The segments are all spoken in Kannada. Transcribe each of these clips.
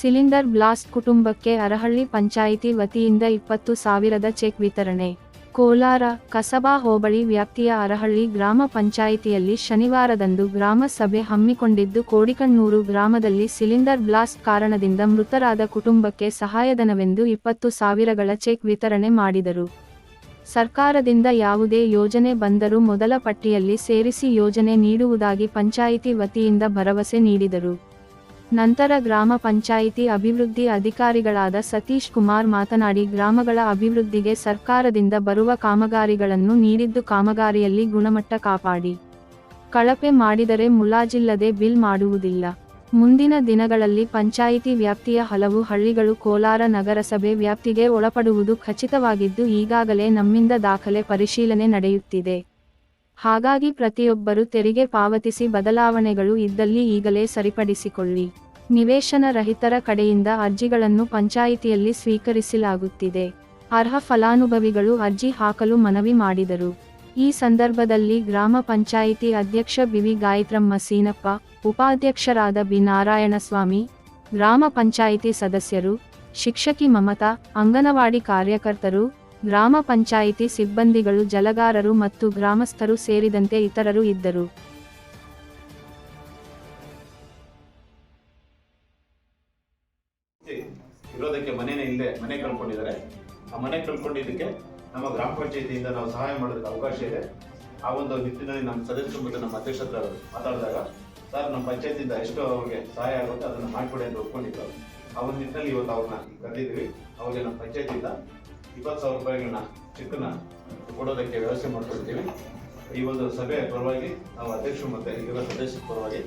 ಸಿಲಿಂಡರ್ ಬ್ಲಾಸ್ಟ್ ಕುಟುಂಬಕ್ಕೆ ಅರಹಳ್ಳಿ ಪಂಚಾಯಿತಿ ವತಿಯಿಂದ ಇಪ್ಪತ್ತು ಸಾವಿರದ ಚೆಕ್ ವಿತರಣೆ. ಕೋಲಾರ, ಕಸಬಾ ಹೋಬಳಿ ವ್ಯಾಪ್ತಿಯ ಅರಹಳ್ಳಿ ಗ್ರಾಮ ಪಂಚಾಯಿತಿಯಲ್ಲಿ ಶನಿವಾರದಂದು ಗ್ರಾಮ ಸಭೆ ಹಮ್ಮಿಕೊಂಡಿದ್ದು ಕೋಡಿಕಣ್ಣೂರು ಗ್ರಾಮದಲ್ಲಿ ಸಿಲಿಂಡರ್ ಬ್ಲಾಸ್ಟ್ ಕಾರಣದಿಂದ ಮೃತರಾದ ಕುಟುಂಬಕ್ಕೆ ಸಹಾಯಧನವೆಂದು ಇಪ್ಪತ್ತು ಸಾವಿರಗಳ ಚೆಕ್ ವಿತರಣೆ ಮಾಡಿದರು. ಸರ್ಕಾರದಿಂದ ಯಾವುದೇ ಯೋಜನೆ ಬಂದರೂ ಮೊದಲ ಪಟ್ಟಿಯಲ್ಲಿ ಸೇರಿಸಿ ಯೋಜನೆ ನೀಡುವುದಾಗಿ ಪಂಚಾಯಿತಿ ವತಿಯಿಂದ ಭರವಸೆ ನೀಡಿದರು. ನಂತರ ಗ್ರಾಮ ಪಂಚಾಯಿತಿ ಅಭಿವೃದ್ಧಿ ಅಧಿಕಾರಿಗಳಾದ ಸತೀಶ್ ಕುಮಾರ್ ಮಾತನಾಡಿ, ಗ್ರಾಮಗಳ ಅಭಿವೃದ್ಧಿಗೆ ಸರ್ಕಾರದಿಂದ ಬರುವ ಕಾಮಗಾರಿಗಳನ್ನು ನೀಡಿದ್ದು ಕಾಮಗಾರಿಯಲ್ಲಿ ಗುಣಮಟ್ಟ ಕಾಪಾಡಿ. ಕಳಪೆ ಮಾಡಿದರೆ ಮುಲಾಜಿಲ್ಲದೆ ಬಿಲ್ ಮಾಡುವುದಿಲ್ಲ. ಮುಂದಿನ ದಿನಗಳಲ್ಲಿ ಪಂಚಾಯಿತಿ ವ್ಯಾಪ್ತಿಯ ಹಲವು ಹಳ್ಳಿಗಳು ಕೋಲಾರ ನಗರಸಭೆ ವ್ಯಾಪ್ತಿಗೆ ಒಳಪಡುವುದು ಖಚಿತವಾಗಿದ್ದು, ಈಗಾಗಲೇ ನಮ್ಮಿಂದ ದಾಖಲೆ ಪರಿಶೀಲನೆ ನಡೆಯುತ್ತಿದೆ. ಹಾಗಾಗಿ ಪ್ರತಿಯೊಬ್ಬರು ತೆರಿಗೆ ಪಾವತಿಸಿ ಬದಲಾವಣೆಗಳು ಇದ್ದಲ್ಲಿ ಈಗಲೇ ಸರಿಪಡಿಸಿಕೊಳ್ಳಿ. ನಿವೇಶನ ರಹಿತರ ಕಡೆಯಿಂದ ಅರ್ಜಿಗಳನ್ನು ಪಂಚಾಯಿತಿಯಲ್ಲಿ ಸ್ವೀಕರಿಸಲಾಗುತ್ತಿದೆ. ಅರ್ಹ ಫಲಾನುಭವಿಗಳು ಅರ್ಜಿ ಹಾಕಲು ಮನವಿ ಮಾಡಿದರು. ಈ ಸಂದರ್ಭದಲ್ಲಿ ಗ್ರಾಮ ಪಂಚಾಯಿತಿ ಅಧ್ಯಕ್ಷ ಬಿವಿ ಗಾಯತ್ರಮ್ಮ ಸೀನಪ್ಪ, ಉಪಾಧ್ಯಕ್ಷರಾದ ಬಿ ನಾರಾಯಣಸ್ವಾಮಿ, ಗ್ರಾಮ ಪಂಚಾಯಿತಿ ಸದಸ್ಯರು, ಶಿಕ್ಷಕಿ ಮಮತಾ, ಅಂಗನವಾಡಿ ಕಾರ್ಯಕರ್ತರು ಗ್ರಾಮ ಪಂಚಾಯಿತಿ ಸಿಬ್ಬಂದಿಗಳು ಜಲಗಾರರು ಮತ್ತು ಗ್ರಾಮಸ್ಥರು ಸೇರಿದಂತೆ ಇತರರು ಇದ್ದರು. ಇರೋದಕ್ಕೆ ಮನೆನೇ ಇಲ್ಲದೆ ಮನೆ ಕಳ್ಕೊಂಡಿದ್ದಾರೆ. ಆ ಮನೆ ಕಳ್ಕೊಂಡಿದ್ದಕ್ಕೆ ನಮ್ಮ ಗ್ರಾಮ ಪಂಚಾಯತಿಯಿಂದ ನಾವು ಸಹಾಯ ಮಾಡೋದಕ್ಕೆ ಅವಕಾಶ ಇದೆ. ಆ ಒಂದು ನಿಟ್ಟಿನಲ್ಲಿ ನಮ್ಮ ಸದಸ್ಯರು ಮತ್ತು ನಮ್ಮ ಅಧ್ಯಕ್ಷ ಹತ್ರ ಮಾತಾಡಿದಾಗ, ಸರ್, ನಮ್ಮ ಪಂಚಾಯತಿಯಿಂದ ಎಷ್ಟು ಅವ್ರಿಗೆ ಸಹಾಯ ಆಗುತ್ತೆ, ಅದನ್ನು ಮಾಡಿಕೊಡಿ ಅಂತ ಒಪ್ಕೊಂಡಿದ್ದರು ಆ ಒಂದು ನಿಟ್ಟಿನಲ್ಲಿ ಇವತ್ತು ಅವ್ರನ್ನ ಕರೆದಿದ್ದೀವಿ. ಅವ್ರಿಗೆ ನಮ್ಮ ಪಂಚಾಯತಿಯಿಂದ ಇಪ್ಪತ್ತು ಸಾವಿರ ರೂಪಾಯಿಗಳನ್ನ ಚೆಕ್ನ ಕೊಡೋದಕ್ಕೆ ವ್ಯವಸ್ಥೆ ಮಾಡ್ಕೊಂಡಿದ್ದೀವಿ. ಈ ಒಂದು ಸಭೆ ಪರವಾಗಿ ನಾವು ಅಧ್ಯಕ್ಷರು ಮತ್ತೆ ಇದರ ಸದಸ್ಯರ ಪರವಾಗಿ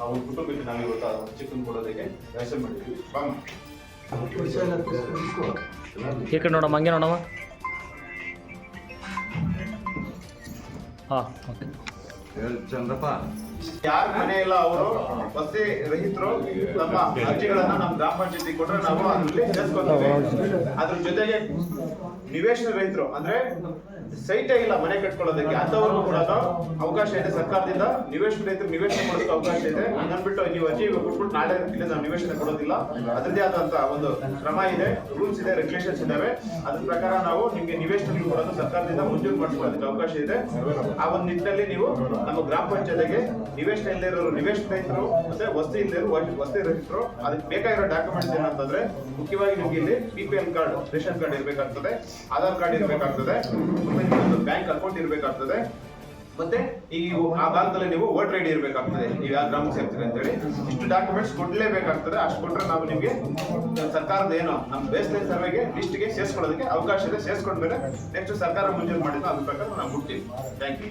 ಆ ಒಂದು ಕುಟುಂಬಕ್ಕೆ ನಾವು ಇವತ್ತು ಚಿಕನ್ ಕೊಡೋದಕ್ಕೆ ವ್ಯವಸ್ಥೆ ಮಾಡಿದ್ದೀವಿ. ಈ ನೋಡಮ್ಮ, ಹಂಗೆ ನೋಡಮ್ಮ. ಹಾಂ, ಓಕೆ. ಚಂದ್ರಪ್ಪ. ಯಾರ ಮನೆ ಇಲ್ಲ ಅವರು ವಸತಿ ರಹಿತರು ನಮ್ಮ ಅರ್ಜಿಗಳನ್ನ ನಮ್ಮ ಗ್ರಾಮ ಪಂಚಾಯತಿ ಕೊಟ್ರೆ ನಾವು ಅದ್ರ ಜೊತೆಗೆ ನಿವೇಶನ ರಹಿತರು ಅಂದ್ರೆ ಸೈಟೇ ಇಲ್ಲ ಮನೆ ಕಟ್ಕೊಳ್ಳೋದಕ್ಕೆ. ಅಂತವ್ರಿಗೂ ಕೂಡ ಅವಕಾಶ ಇದೆ ಸರ್ಕಾರದಿಂದ. ನಿವೇಶನ ರೈತರು ನಿವೇಶನ ಮಾಡೋದಕ್ಕೆ ಅವಕಾಶ ಇದೆ. ಹಂಗನ್ಬಿಟ್ಟು ನೀವು ಅರ್ಜಿ ಕೊಟ್ಬಿಟ್ಟು ನಾಳೆ ನಾವು ನಿವೇಶನ ಕೊಡೋದಿಲ್ಲ. ಅದರದೇ ಆದಂತ ಒಂದು ಕ್ರಮ ಇದೆ. ರೂಲ್ಸ್ ಇದೆ ರೆಗ್ಯುಲೇಷನ್ಸ್ ಇದಾವೆ. ಅದ್ರ ಪ್ರಕಾರ ನಾವು ನಿಮ್ಗೆ ನಿವೇಶನ ಕೊಡೋದು ಸರ್ಕಾರದಿಂದ ಮಂಜೂರು ಮಾಡ್ಕೊಳ್ಳೋದಕ್ಕೆ ಅವಕಾಶ ಇದೆ. ಆ ಒಂದು ನಿಟ್ಟಿನಲ್ಲಿ ನೀವು ನಮ್ಮ ಗ್ರಾಮ ಪಂಚಾಯತಿಗೆ ನಿವೇಶನ ಇಲ್ಲದೆ ಇರೋರು, ನಿವೇಶನ ರೈತರು ಮತ್ತೆ ವಸ್ತು ಇಲ್ಲದೆ ಇರೋ ವಸತಿ ರೈತರು, ಅದಕ್ಕೆ ಬೇಕಾಗಿರೋ ಡಾಕ್ಯುಮೆಂಟ್ಸ್ ಏನಂತಂದ್ರೆ ಮುಖ್ಯವಾಗಿ ನಿಮ್ಗೆ ಇಲ್ಲಿ B P L card ration card ಇರಬೇಕಾಗ್ತದೆ. Aadhaar card ಇರ್ಬೇಕಾಗ್ತದೆ. ಒಂದು ಬ್ಯಾಂಕ್ ಅಕೌಂಟ್ ಇರಬೇಕಾಗ್ತದೆ. ಮತ್ತೆ ಈ ಆ ಭಾಗದಲ್ಲಿ ನೀವು ವೋಟರ್ ಐಡಿ ಇರಬೇಕಾಗ್ತದೆ. ನೀವು ಯಾವ ಗ್ರಾಮಕ್ಕೆ ಸೇರ್ತೀರಿ ಅಂತೇಳಿ. ಇಷ್ಟು ಡಾಕ್ಯುಮೆಂಟ್ಸ್ ಕೊಡ್ಲೇಬೇಕಾಗ್ತದೆ. ಅಷ್ಟು ಕೊಟ್ಟರೆ ನಾವು ನಿಮಗೆ ಸರ್ಕಾರದ ಏನೋ, ನಮ್ಮ ಬೇಸ್ ಲೈನ್ ಸರ್ವೆಗೆ ಲಿಸ್ಟ್ಗೆ ಸೇರಿಸ್ಕೊಳ್ಳೋದಕ್ಕೆ ಅವಕಾಶ ಇದೆ. ಸೇರಿಸ್ಕೊಂಡ್ಮೇಲೆ ನೆಕ್ಸ್ಟ್ ಸರ್ಕಾರ ಮಂಜೂರು ಮಾಡಿದ್ದು ಅದ್ರ ಪ್ರಕಾರ ನಾವು ಬಿಡ್ತೀವಿ ಥ್ಯಾಂಕ್ ಯು